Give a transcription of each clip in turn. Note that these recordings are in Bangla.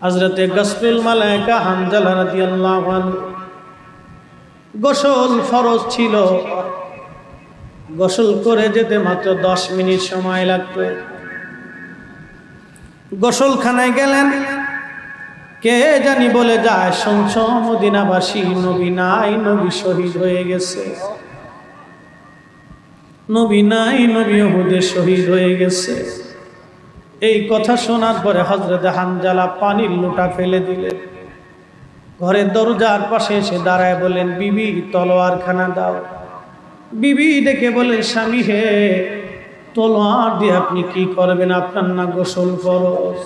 হজরতে গসরুল মালায়কা হানজালা রাদিয়াল্লাহু আনহু। গোসল ফরজ ছিল। গোসল করে যেতে মাত্র দশ মিনিট সময় লাগতো। গোসলখানায় গেলেন। কে জানি বলে যায় শুনছ মদিনাবাসী, নবী নাই, নবী শহীদ হয়ে গেছে। নবী নাই, নবী হুদে শহীদ হয়ে গেছে। এই কথা শোনার পরে হজরত হানজালা পানির লোটা ফেলে দিলেন ঘরের দরজার পাশে এসে দাঁড়ায় বলেন বিবি তলোয়ার খানা দাও। বিবি ডেকে বলেন স্বামী হে, তলোয়ার দিয়ে আপনি কি করবেন? আপনার না গোসল ফরজ?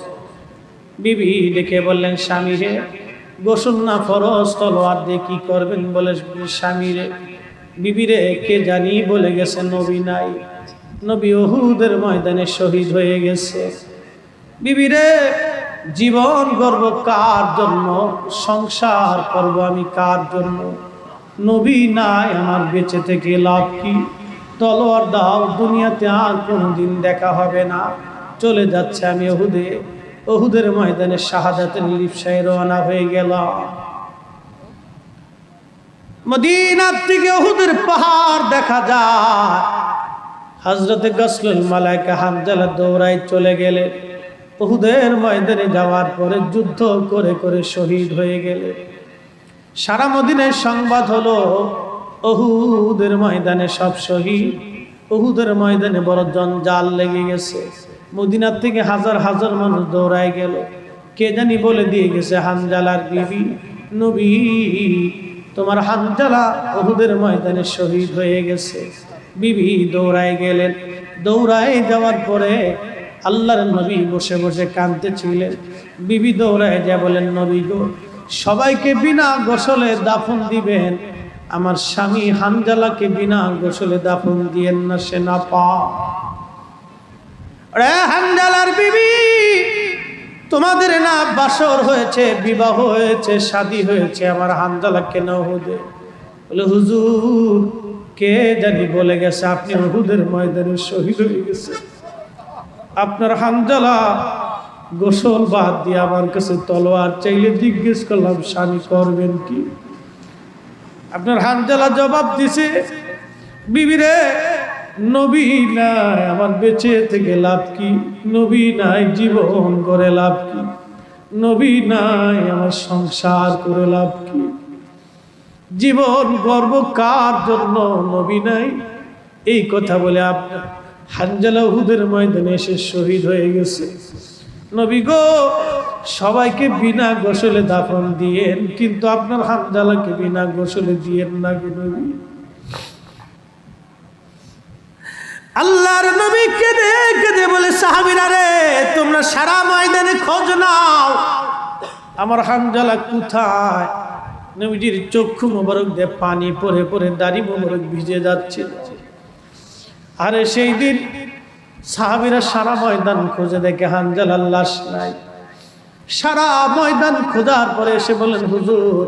বিবি ডেকে বললেন, স্বামী রে গোসল না ফরজ, তলোয়ার দিয়ে কি করবেন বলে স্বামী রে? বিবি রে, কে জানি বলে গেছে, নবী নাই। নবী ওহুদের ময়দানে শহীদ হয়ে গেছে। বিবিরে, জীবন, গর্ব কার জন্য? সংসার করব আমি কার জন্য? নবী নাই আমার বেঁচে থেকে লাভ কি? তলোয়ার দাও, দুনিয়াতে আর কোনোদিন দেখা হবে না। চলে যাচ্ছে আমি ওহুদে ওহুদের ময়দানে শাহাদাতের লিপসায় রওনা হয়ে গেলাম। মদিনার থেকে ওহুদের পাহাড় দেখা যায়। হজরতে গসলুল মালাইকা হামজালা দৌড়ায় চলে গেলে। ওহুদের ময়দানে যাওয়ার পরে যুদ্ধ করে করে শহীদ হয়ে গেলে। সারা মদিনের সংবাদ হলো অহুদের ময়দানে সব শহীদ অহুদের ময়দানে বড় জঞ্জাল লেগে গেছে। মদিনার থেকে হাজার হাজার মানুষ দৌড়ায় গেল। কে জানি বলে দিয়ে গেছে হানজালার বিবি, নবী, তোমার হানজালা অহুদের ময়দানে শহীদ হয়ে গেছে। বিবি দৌড়ায় গেলেন। দৌড়ায় যাওয়ার পরে আল্লাহর নবী বসে বসে কাঁদতেছিলেন বিবি দৌড়ায় যা বলেন, নবী গো, সবাইকে বিনা গোসলে দাফন দিবেন। আমার স্বামী হানজালাকে বিনা গোসলে দাফন দিয়েন না, সে না পা হানজালার বিবি, তোমাদের না বাসর হয়েছে, বিবাহ হয়েছে, শাদী হয়েছে, আমার হানজালা কেন হুদে বলে, হুজুর কে জানি বলে গেছে, আপনি হুদের ময়দানে শহীদ হয়ে গেছে। আপনার হানজালা গোসল বাদ দিয়ে আমার কাছে তলোয়ার চাইলে জিজ্ঞেস করলাম, স্বামী করবেন কি? আপনার হানজালা জবাব দিছে বিবিরে নবী নাই, আমার বেঁচে থেকে লাভ কি? নবী নাই, জীবন করে লাভ কি? নবী নাই, আমার সংসার করে লাভ কি? জীবন গর্ব কার জন্য? নবী নাই। এই কথা বলে আপনার হানজালা ময়দানে এসে শহীদ হয়ে গেছে। নবী গো, সবাইকে বিনা গোসলে দাফন দিয়েন, কিন্তু আপনার হানজালাকে বিনা গোসলে দিয়েন না গো নবী আল্লাহর নবী কেঁদে কেঁদে বলে, সাহাবিরা রে, তোমরা সারা ময়দানে খোঁজ নাও। আমার হানজালা কোথায়? নবীজির চক্ষু মোবারক দিয়ে পানি পরে পরে দাড়ি মোবারক ভিজে যাচ্ছে। আরে সেই দিন সাহাবিরা সারা ময়দান খুঁজে দেখে হানজাল লাশ নাই। সারা ময়দান খোঁজার পরে এসে বলেন হুজুর,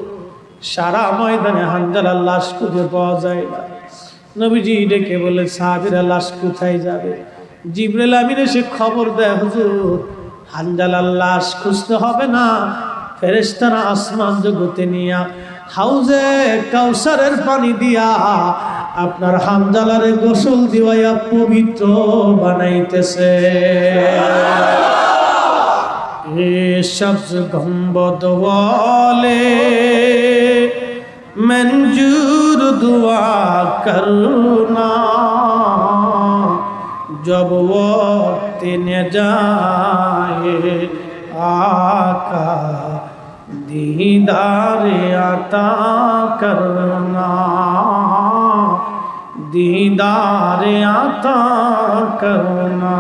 সারা ময়দানে হানজাল লাশ খুঁজে পাওয়া যায় না। নবীজি ডেকে বলে সাহাবিরা লাশ কোথায় যাবে? জিবরেল আমিন এসে খবর দেয়, হুজুর হানজালার লাশ খুঁজতে হবে না। ফেরেস্তারা আসমান জগতে নিয়া হাউজে কাউসারের পানি দিয়া আপনার হামজালারে গোসল দিওয়াইয়া পবিত্র বানাইতেছে। সবজ গম্বদ মঞ্জুর দুয়া করুণা। জব ওয়াক্ত যায় আকা دیدار عطا کرنا دیدار عطا کرنا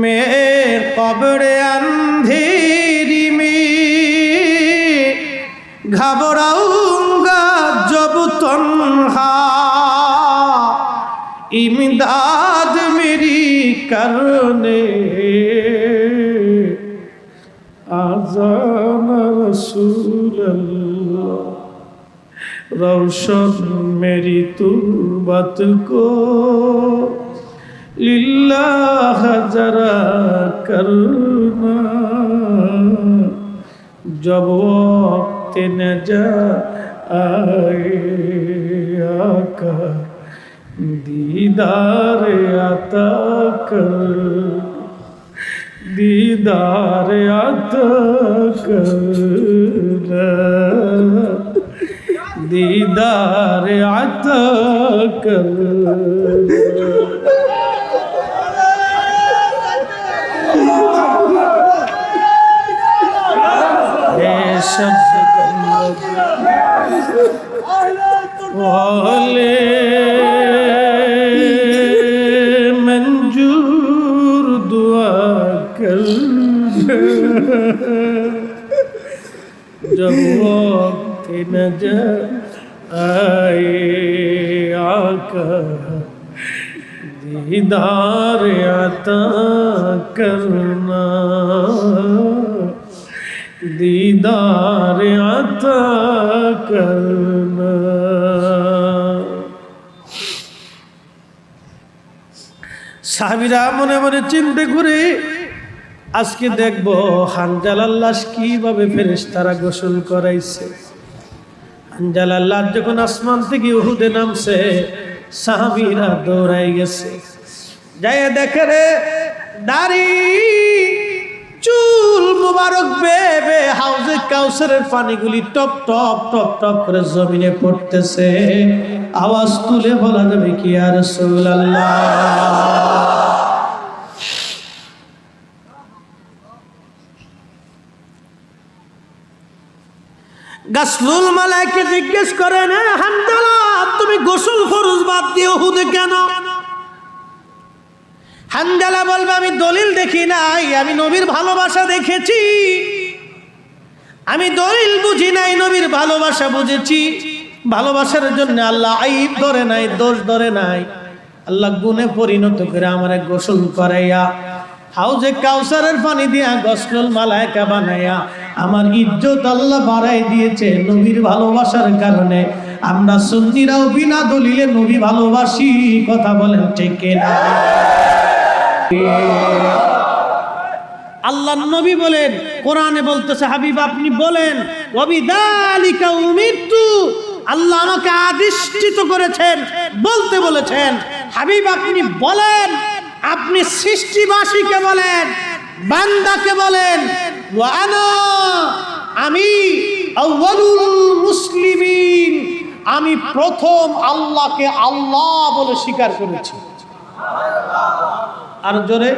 میں قبر اندھیری میں گھبراؤں گا جب تنہا امداد میری کرنے روشن میری تربت کو للہ ذرا کرنا جب وقت نہ جا آئے آقا دیدار عطا کر دیدار عطا کر دیدار عطا کر اے شب دیدار عطا کرنا دیدار عطا کرنا সাহাবিরা মনে মনে চিনতে ঘুরে আজকে দেখব হানজালার লাশ কীভাবে ফেরেস তারা গোসল করাইছে। হানজালার লাশ যখন আসমান থেকে উহুদে নামছে, সাহাবিরা দৌড়াই গেছে। যাই দেখে রে দাড়ি চুল মুবারক বেবে হাউজে কাউসারের পানিগুলি টপ টপ টপ টপ করে জমিনে পড়তেছে। আওয়াজ তুলে বলা যাবে কি আর গাসলুল মালাইকে জিজ্ঞেস করেন "এ হানজালা তুমি গোসল ফরজ বাদ দিয়ে হুদে কেন? হানজালা বলবে, আমি দলিল দেখি নাই, আমি নবীর ভালোবাসা দেখেছি। আমি দলিল বুঝি নাই, নবীর ভালোবাসা বুঝেছি। ভালোবাসার জন্য আল্লাহ আইব ধরে নাই, দোষ ধরে নাই। আল্লাহ গুণে পরিণত করে আমার গোসল করাইয়া, হাউজে কাউসারের পানি দিয়া গসল মালায়কা বানাইয়া, আমার ইজ্জত আল্লাহ বাড়াই দিয়েছে নবীর ভালোবাসার কারণে। আমরা সুন্নিরাও বিনা দলিলে নবী ভালোবাসি, কথা বলেন ঠিক না আল্লাহ নবী বলেন, কোরআনে বলতেছে, হাবিব, আপনি বলেন আল্লাহ আমাকে আদিষ্টিত করেছেন, বলতে বলেছেন। হাবিব, আপনি বলেন, আপনি সৃষ্টিবাসীকে বলেন, বান্দাকে বলেন আমি মুসলিমিন আমি প্রথম আল্লাহকে আল্লাহ বলে স্বীকার করেছি। আর জোরে।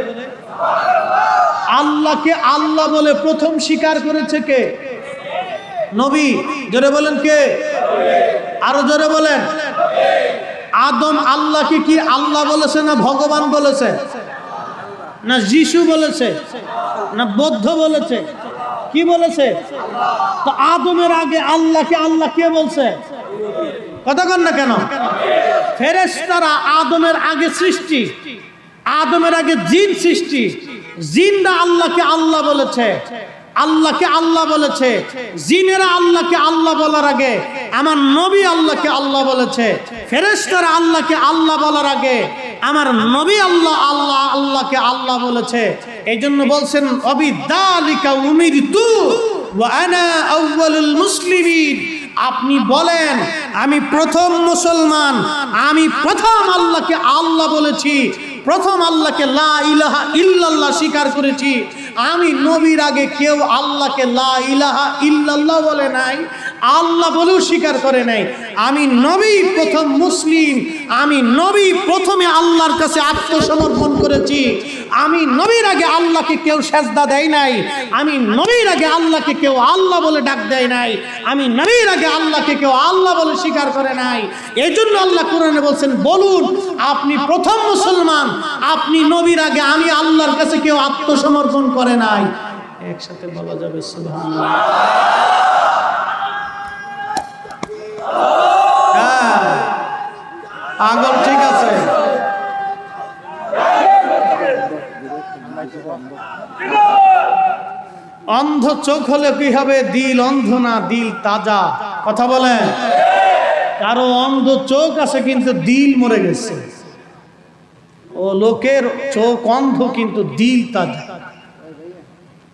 আল্লাহকে আল্লাহ বলে প্রথম স্বীকার করেছে কে? নবী। জোরে বলেন কে? আরও জোরে বলেন। আদম আল্লাহকে কি আল্লাহ বলেছে না ভগবান বলেছে? না যিশু বলেছে? না বৌদ্ধ বলেছে? কি বলেছে? তো আদমের আগে আল্লাহকে আল্লাহ কে বলছে? কথা কন না কেন? ফেরেশতারা আদমের আগে সৃষ্টি। আদমের আগে জিন সৃষ্টি। জিনরা আল্লাহকে আল্লাহ বলেছে। আল্লাহকে আল্লাহ বলেছে। জিনেরা আল্লাহকে আল্লাহ বলার আগে। আমার নবী আল্লাহকে আল্লাহ বলেছে। ফেরেশতারা আল্লাহকে আল্লাহ বলার আগে। আমার নবী আল্লাহ আল্লাহ আল্লাহকে আল্লাহ বলেছে। এই জন্য বলছেন, অবিদালিকা আনা আউয়ালুল মুসলিমিন। আপনি বলেন, আমি প্রথম মুসলমান। আমি প্রথম আল্লাহকে আল্লাহ বলেছি। প্রথম আল্লাহকে লা ইলাহা ইল্লাল্লাহ স্বীকার করেছি। আমি নবীর আগে কেউ আল্লাহকে লা ইলাহা ইল্লাল্লাহ বলে নাই। আল্লাহ বলেও স্বীকার করে নাই। আমি নবী প্রথম মুসলিম, আমি নবী প্রথমে আল্লাহর কাছে আত্মসমর্পণ করেছি। আমি নবীর আগে আল্লাহকে কেউ সেজদা দেয় নাই। আমি নবীর আগে আল্লাহকে কেউ আল্লাহ বলে ডাক দেয় নাই। আমি নবীর আগে আল্লাহকে কেউ আল্লাহ বলে স্বীকার করে নাই। এই জন্য আল্লাহ কোরআনে বলছেন, বলুন, আপনি প্রথম মুসলমান, আপনি নবীর আগে আমি আল্লাহর কাছে কেউ আত্মসমর্পণ করে নাই। একসাথে বলা যাবে, সুবহানাল্লাহ। হ্যাঁ। ঠিক আছে। অন্ধ চোখ হলে কি হবে? দিল অন্ধ না দিল তাজা? কথা বলেন। কারও অন্ধ চোখ আছে কিন্তু দিল মরে গেছে। ও লোকের চোখ অন্ধ কিন্তু দিল তাজা।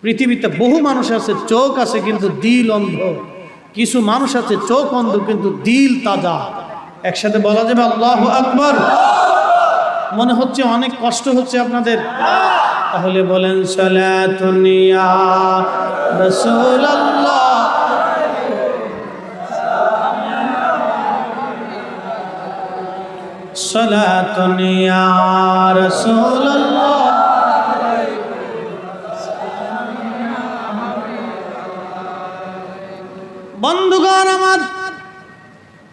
পৃথিবীতে বহু মানুষ আছে, চোখ আছে কিন্তু দিল অন্ধ। কিছু মানুষ আছে, চোখ অন্ধ, কিন্তু দিল তাজা। একসাথে বলা যাবে, আল্লাহ আকবর। মনে হচ্ছে অনেক কষ্ট হচ্ছে আপনাদের। তাহলে বলেন সালাতুনিয়া রাসূলুল্লাহ।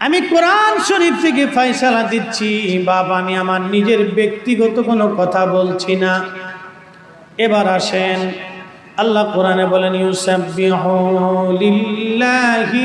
আমি কোরআন শরীফ থেকে ফয়সালা দিচ্ছি। বাবা, আমি আমার নিজের ব্যক্তিগত কোনো কথা বলছি না। এবার আসেন। আল্লাহ কোরআনে বলেন লিল্লাহি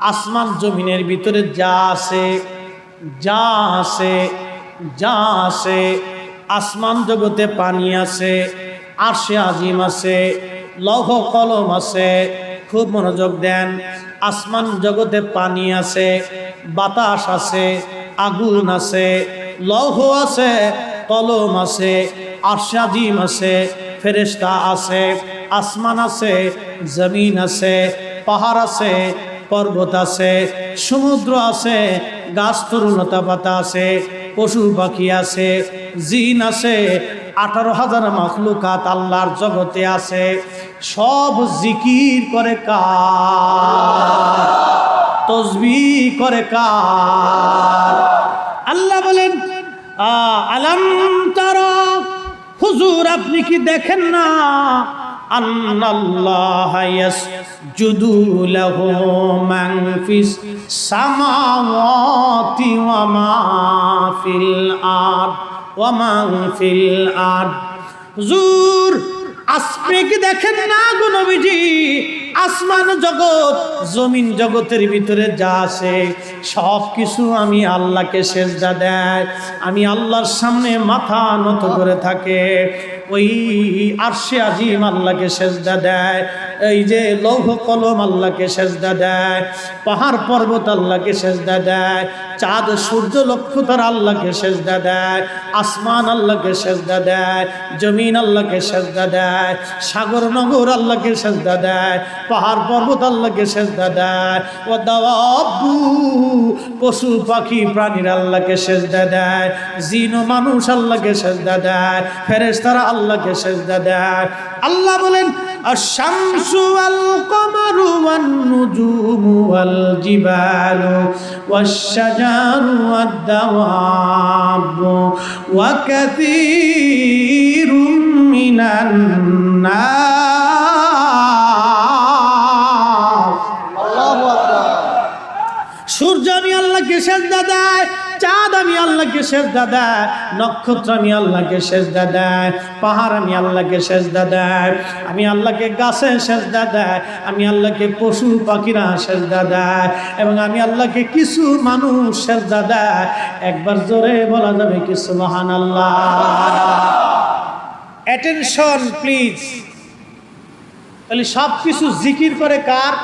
আসমান জমিনের ভিতরে যা আছে যা আছে যা আছে, আসমান জগতে পানি আছে, আরশে আজিম আছে, লৌহ কলম আছে, খুব মনোযোগ দেন। আসমান জগতে পানি আছে, বাতাস আছে, আগুন আছে, লৌহ আছে কলম আছে আরশাজিম আছে, ফেরেশতা আছে, আসমান আছে, জমিন আছে, পাহাড় আছে, পর্বত আছে, সমুদ্র আছে, গাছ তরুণতা পাতা আছে, পশু পাখি আছে, জিন আছে, আঠারো হাজার মখলুকাত আল্লাহর জগতে আছে, সব জিকির করে কার করে কার। আল্লাহ বলেন আলম তারা, হুজুর আপনি কি দেখেন না? আন্নাল্লাহ ইয়াসজুদু লাহু মান ফিস সামাওয়াতি ওয়া মা ফিল আরদ, ওয়া মান ফিল আরদ। হুজুর আপনি কি দেখেন না গো আসমান জগৎ, জমিন জগতের ভিতরে যা আছে সব কিছু আমি আল্লাহকে সেজদা দেয়। আমি আল্লাহর সামনে মাথা নত করে থাকে। ওই আরশে আজিম আল্লাহকে সেজদা দেয়। এই যে লৌহ কলম আল্লাহকে সেজদা দেয় পাহাড় পর্বত আল্লাহকে সেজদা দেয় চাঁদ সূর্য লক্ষ্যতার আল্লাহকে সেজদা দেয় আসমান আল্লাহকে সেজদা দেয় জমিন আল্লাহকে সেজদা দেয় সাগর নগর আল্লাহকে সেজদা দেয় পাহাড় পর্বত আল্লাহকে সেজদা দেয় ও দাওয়াবু পশু পাখি প্রাণীর আল্লাহকে সেজদা দেয় জিন মানুষ আল্লাহকে সেজদা দেয় ফেরেশতারা আল্লাহকে সেজদা দেয় আল্লাহ বলেন الشمس والقمر والنجوم والجبال والشجر والدواب وكثير من الناس সূর্য আমি আল্লাহকে সেজদা দেয় চাঁদ আমি আল্লাহকে সেজদা দেয়, নক্ষত্র আমি আল্লাহকে সেজদা দেয়, পাহাড় আমি আল্লাহকে সেজদা দেয়, আমি আল্লাহকে গাছে সেজদা দেয়, আমি আল্লাহকে পশু পাখিরা সেজদা দেয়, এবং আমি আল্লাহকে কিছু মানুষ সেজদা দেয়। একবার জোরে বলা যাবে কিছু মহান আল্লাহ অ্যাটেনশন প্লিজ তাহলে সব কিছু জিকির করে কার?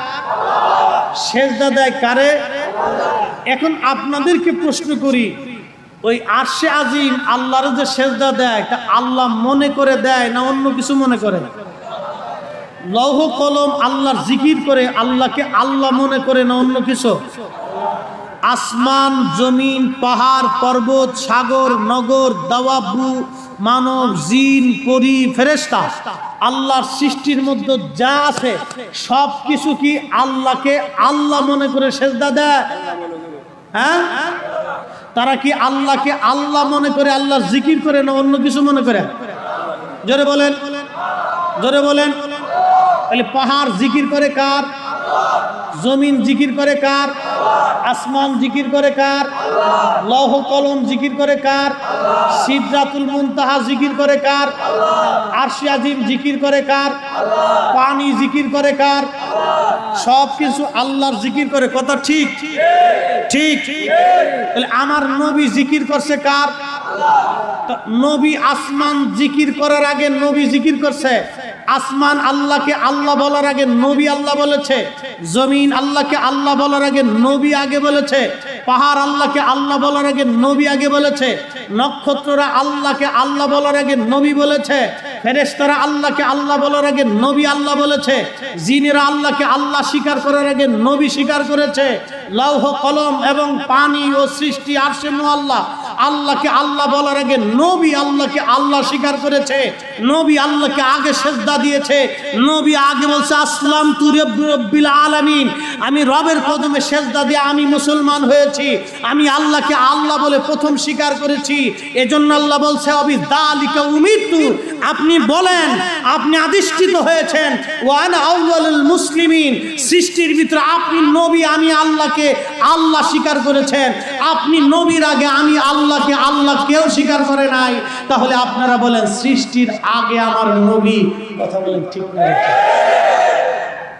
সেজদা দেয় কারে? এখন আপনাদেরকে প্রশ্ন করি, ওই আরশে আজিম আল্লাহর যে সেজদা দেয়, তা আল্লাহ মনে করে দেয় না অন্য কিছু মনে করে? লৌহ কলম আল্লাহর জিকির করে, আল্লাহকে আল্লাহ মনে করে না অন্য কিছু? আসমান, জমিন, পাহাড়, পর্বত, সাগর, নগর দাওয়াবু মানব, জিন, পরি ফেরেস্তা আল্লাহর সৃষ্টির মধ্যে যা আছে সব কিছু কি আল্লাহকে আল্লাহ মনে করে সেজদা দেয়? হ্যাঁ? তারা কি আল্লাহকে আল্লাহ মনে করে আল্লাহ জিকির করে না অন্য কিছু মনে করে? জোরে বলেন। জোরে বলেন। পাহাড় জিকির করে কার? জমিন জিকির করে কার? আসমান জিকির করে কার? লৌহ কলম জিকির করে কার? সিদ্ধাতুল মুনতাহা জিকির করে কার? আরশি আজিম জিকির করে কার? পানি জিকির করে কার? সব কিছু আল্লাহর জিকির করে, কথা ঠিক? ঠিক? তাহলে আমার নবী জিকির করছে কার? নবী আসমান জিকির করার আগে নবী জিকির করছে? আসমান আল্লাহকে আল্লাহ বলার আগে, নবী আল্লাহ বলেছে। জমিন আল্লাহকে আল্লাহ বলার আগে, নবী আগে বলেছে। পাহাড় আল্লাহকে আল্লাহ বলার আগে, নবী আগে বলেছে। নক্ষত্ররা আল্লাহকে আল্লাহ বলার আগে, নবী বলেছে। ফেরেশতারা আল্লাহকে আল্লাহ বলার আগে, নবী আল্লাহ বলেছে। জিনেরা আল্লাহকে আল্লাহ স্বীকার করার আগে, নবী স্বীকার করেছে। লৌহ কলম এবং পানি ও সৃষ্টি আরশে আল্লাহ আল্লাহকে আল্লাহ বলার আগে নবী আল্লাহকে আল্লাহ স্বীকার করেছে, নবী আল্লাহকে আগে সেজদা দিয়েছে, নবী আগে বলছে, আসলাম তু রব্বিল আলামিন। আমি রবের কদমে সেজদা দিয়ে আমি মুসলমান হয়েছি, আমি আল্লাহকে আল্লাহ বলে প্রথম স্বীকার করেছি। এজন্য আল্লাহ বলছে, অবি দালিকা উমিতু। আপনি বলেন, আপনি আদিষ্ঠিত হয়েছেন, ওয়ান আউয়ালুল মুসলিমিন। সৃষ্টির ভিতরে আপনি নবী, আমি আল্লাহকে আল্লাহ স্বীকার করেছেন। আপনি নবীর আগে, আমি আল্লাহকে, আল্লাহ কেউ স্বীকার করে নাই। তাহলে আপনারা বলেন, সৃষ্টির আগে আমার নবী। কথা বলেন ঠিক না।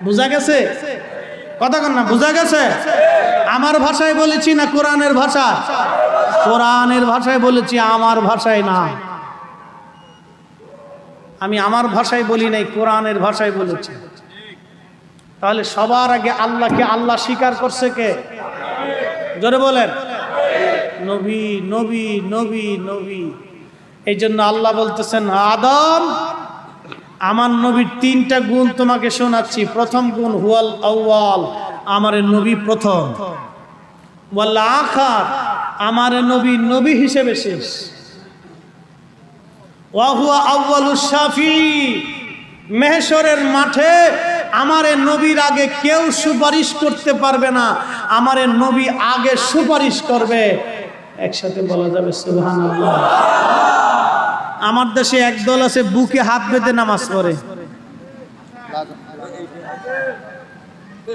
বুঝা গেছে? কথা কন না, বুঝা গেছে? আমার ভাষায় বলেছি না কোরআনের ভাষা? কোরআনের ভাষায় বলেছি, আমার ভাষায় না। আমি আমার ভাষায় বলি নাই, কোরআনের ভাষায় বলেছি। তাহলে সবার আগে আল্লাহকে আল্লাহ স্বীকার করছে কে? জোরে বলেন। নবী নবী নবী নবী। এই জন্য আল্লাহ বলতেছেন, আদম, আমার নবীর তিনটা গুণ তোমাকে শোনাচ্ছি। প্রথম গুণ, হুয়াল আউয়াল, আমার নবী প্রথম। ওয়াল আখার, আমার নবী নবী হিসেবে শেষ। ওয়াহুয়া আউয়ালু শাফি মেহেশ্বরের মাঠে আমারে নবীর আগে কেউ সুপারিশ করতে পারবে না। আমারে নবী আগে সুপারিশ করবে। একসাথে বলা যাবে সুবহানাল্লাহ। আমার দেশে একদল আছে, বুকে হাত বেঁধে নামাজ পড়ে।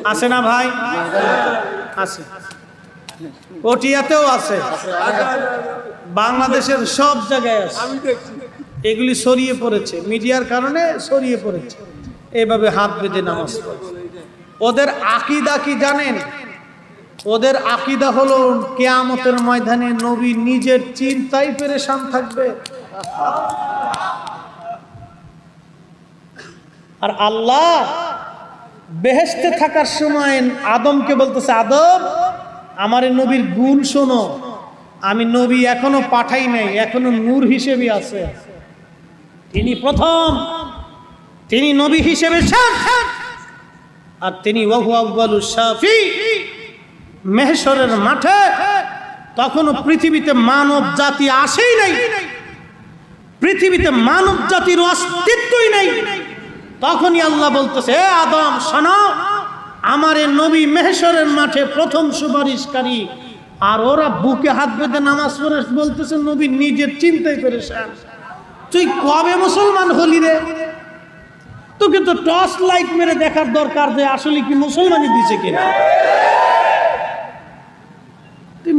আছে না ভাই? আছে। পটিয়াতেও আছে। বাংলাদেশের সব জায়গায় আছে। এগুলি ছড়িয়ে পড়েছে। মিডিয়ার কারণে ছড়িয়ে পড়েছে। এভাবে হাত বেঁধে নামাজ পড়ে। ওদের আকিদা কি জানেন? ওদের আকিদা হলো কেয়ামতের ময়দানে নবী নিজের চিন্তাই পেরেশান থাকবে। আর আল্লাহ বেহেস্তে থাকার সময় আদমকে বলতেছে, আদম, আমার নবীর গুণ শোনো। আমি নবী এখনও পাঠাই নাই, এখনও নূর হিসেবে আছে। তিনি প্রথম, তিনি নবী হিসেবে। আর তিনি ওয়াহু আব্বালু শাফি মেহেশ্বরের মাঠে তখনও পৃথিবীতে মানব জাতি আসেই নাই। পৃথিবীতে মানব জাতির অস্তিত্বই নেই। তখনই আল্লাহ বলতেছে আদম, শোনো, আমার নবী মেহেশ্বরের মাঠে প্রথম সুপারিশকারী। আর ওরা বুকে হাত বেঁধে নামাজ পড়ে বলতেছে, নবী নিজের চিন্তাই পেরেছেন তুই কবে মুসলমান হলি রে? তোকে তো টর্চ লাইট মেরে দেখার দরকার যে আসলে কি মুসলমানই দিছে কিনা?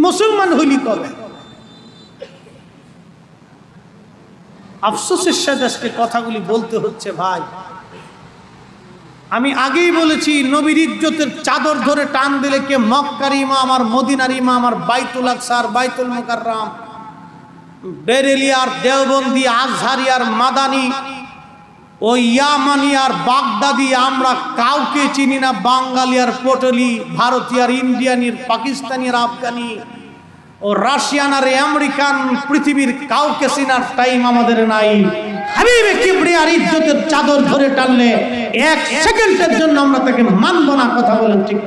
মুসলমান হইলি কবে? আফসোসের সাথে আজকে কথাগুলি বলতে হচ্ছে, ভাই। আমি আগেই বলেছি, নবীর ইজ্জতের চাদর ধরে টান দিলে কে মক্কার ইমা আমার মদিনার ইমা আমার বাইতুল আকসার বাইতুল মুকাররাম বেরেলিয়ার দেওবন্দি আজহারিয়ার মাদানি ও ইয়ামানি আর বাগদাদি, আমরা কাউকে চিনি না, বাঙালি আর পটলি, ভারতীয় আর ইন্ডিয়ানির পাকিস্তানি আর আফগানি। ও রাশিয়ান আর আমেরিকান, পৃথিবীর কাউকে চিনার টাইম আমাদের নাই। হাবিবে কিবরিয়ার ইজ্জতের চাদর ধরে টানলে এক সেকেন্ডের জন্য আমরা তাকে মানব না, কথা বলেন ঠিক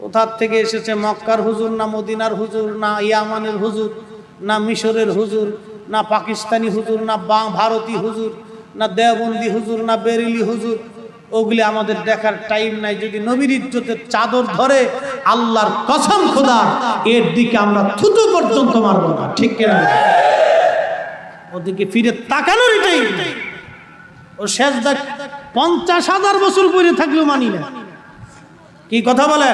কোথার থেকে এসেছে মক্কার হুজুর, না মদিনার হুজুর, না ইয়ামানের হুজুর, না মিশরের হুজুর? না পাকিস্তানি হুজুর, না বা ভারতী হুজুর, না দেওবন্দি হুজুর, না বেরেলি হুজুর, ওগুলি আমাদের দেখার টাইম নাই। যদি নবীর ইজ্জতের চাদর ধরে আল্লাহর কসম খোদা, এর দিকে আমরা থুতু পর্যন্ত মারব না। ঠিক কিনা ওদিকে ফিরে তাকানোর টাইম ও শেষ দেখ পঞ্চাশ হাজার বছর পরে থাকলেও মানি না। কি কথা বলে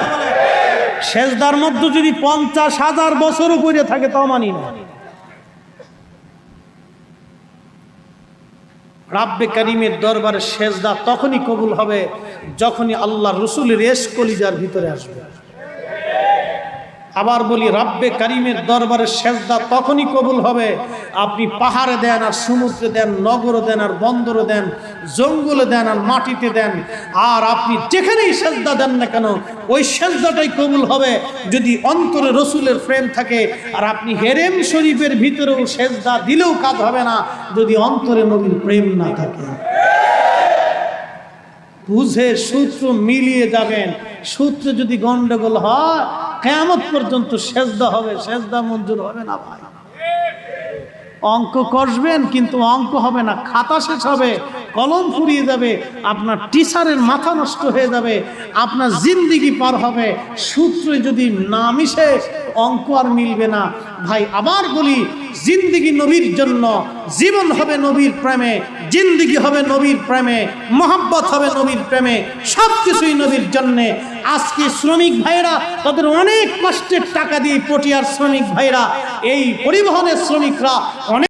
শেষদার মধ্যে যদি পঞ্চাশ হাজার বছর পরে থাকে, তাও মানি না। রাব্বে কারিমের দরবারে সেজদা তখনই কবুল হবে যখনই আল্লাহ রসুল রেশ কলিজার ভিতরে আসবে। আবার বলি, রাব্বে কারিমের দরবারে সেজদা তখনই কবুল হবে আপনি পাহাড়ে দেন আর সমুদ্রে দেন, নগরে দেন আর বন্দরে দেন, জঙ্গলে দেন আর মাটিতে দেন, আর আপনি যেখানেই সেজদা দেন না কেন, ওই সেজদাটাই কবুল হবে যদি অন্তরে রসুলের প্রেম থাকে। আর আপনি হেরেম শরীফের ভিতরেও সেজদা দিলেও কাজ হবে না যদি অন্তরে নবীর প্রেম না থাকে। বুঝে সূত্র মিলিয়ে যাবেন। সূত্রে যদি গন্ডগোল হয় কেমন পর্যন্ত সেজদা হবে, সেজদা মঞ্জুর হবে না ভাই। অঙ্ক কষবেন কিন্তু অঙ্ক হবে না খাতা শেষ হবে। কলম ফুরিয়ে যাবে, আপনার টিচারের মাথা নষ্ট হয়ে যাবে, আপনার জিন্দিগি পার হবে। সূত্রে যদি না মিশে, অঙ্ক আর মিলবে না। ভাই, আবার বলি, জিন্দিগি নবীর জন্য জীবন হবে নবীর প্রেমে, জিন্দিগি হবে নবীর প্রেমে, মোহাব্বত হবে নবীর প্রেমে সব কিছুই নবীর জন্যে। আজকে শ্রমিক ভাইরা তাদের অনেক কষ্টের টাকা দিয়ে পটিয়ার শ্রমিক ভাইরা এই পরিবহনের শ্রমিকরা অনেক